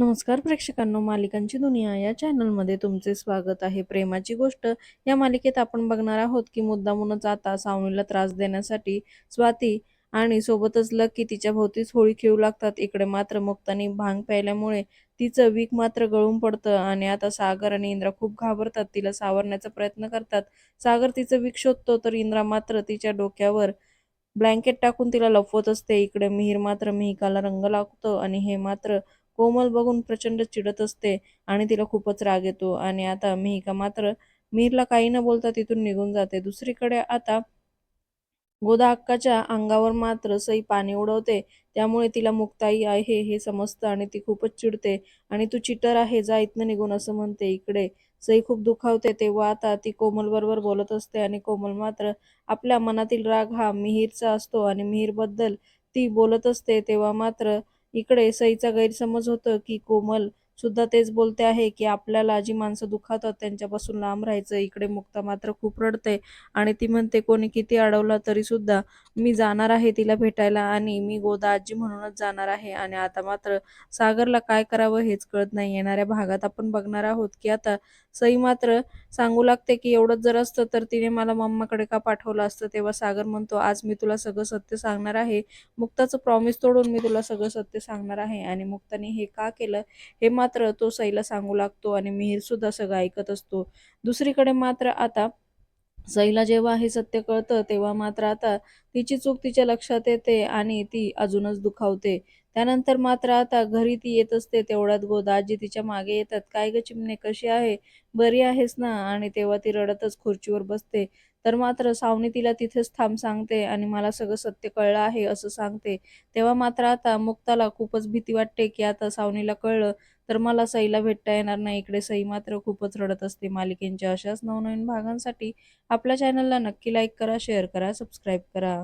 नमस्कार प्रेक्षकांनो मालिकांची दुनिया या चॅनलमध्ये तुमचे स्वागत आहे. प्रेमाची गोष्ट या मालिकेत आपण बघणार आहोत की मुद्दामूनच आता सावनीला त्रास देण्यासाठी स्वाती आणि सोबतच लकी तिच्या भोवतीच होळी खेळू लागतात. इकडे मात्र मुक्तानी भांग प्यायल्यामुळे तिचं वीक मात्र गळून पडतं आणि आता सागर आणि इंद्रा खूप घाबरतात. तिला सावरण्याचा प्रयत्न करतात. सागर तिचं वीक शोधतो तर इंद्रा मात्र तिच्या डोक्यावर ब्लँकेट टाकून तिला लपवत असते. इकडे मिहीर मात्र मिहिकाला रंग लागतो आणि हे मात्र कोमल बघून प्रचंड चिडत असते आणि तिला खूपच राग येतो. आणि आता मिहिका मात्र मीरला काही न बोलता तिथून निघून जाते. दुसरीकडे आता गोदा अक्काच्या अंगावर मात्र सई पाणी उडवते. त्यामुळे तिला मुक्ताई आहे हे समजतं आणि ती खूपच चिडते. आणि तू चिटर आहे जा इथनं निघून असं म्हणते इकडे. सई खूप दुखावते तेव्हा आता ती कोमल बरोबर बोलत असते आणि कोमल मात्र आपल्या मनातील राग हा मिहीरचा असतो. आणि मिहीरबद्दल ती बोलत असते तेव्हा मात्र इकडे सईचा गैरसमज होतं की कोमल सुद्धा तेच बोलते आहे की आपल्याला जी माणसं दुखावतात त्यांच्यापासून लांब राहायचं इकडे मुक्ता मात्र खूप रडते. आणि ती म्हणते कोणी किती अडवलं तरी सुद्धा मी जाणार आहे तिला भेटायला आणि मी गोदा आजी म्हणूनच जाणार आहे. आणि आता मात्र सागरला काय करावं हेच कळत नाही. येणाऱ्या भागात आपण बघणार आहोत की आता सई मात्र सांगू लागते की एवढंच जर असतं तर तिने मला मम्माकडे का पाठवलं असतं? तेव्हा सागर म्हणतो आज मी तुला सगळं सत्य सांगणार आहे. मुक्ताचं प्रॉमिस तोडून मी तुला सगळं सत्य सांगणार आहे. आणि मुक्ताने हे का केलं हे मात्र मात्र तो सईला सांगू लागतो आणि मिहीर सुद्धा सगळं ऐकत असतो. दुसरीकडे मात्र आता सईला जेव्हा हे सत्य कळतं तेव्हा मात्र आता तिची चूक तिच्या लक्षात येते आणि ती अजूनच दुखावते. त्यानंतर मात्र आता घरी ती येत असते. तेवढ्यात गोदाजी तिच्यामागे येतात. काय ग चिमणे कशी आहे? बरी आहेस ना? आणि तेव्हा ती रडतच खुर्चीवर बसते. तर मात्र सावनी तिला तिथेच थांब सांगते आणि मला सगळं सत्य कळलं आहे असं सांगते. तेव्हा मात्र आता मुक्ताला खूपच भीती वाटते की आता सावनीला कळलं तर मला सईला भेटता येणार नाही. इकडे सई मात्र खूपच रडत असते. मालिकेंच्या अशाच नवनवीन भागांसाठी आपल्या चॅनलला नक्की लाईक करा शेअर करा सबस्क्राईब करा.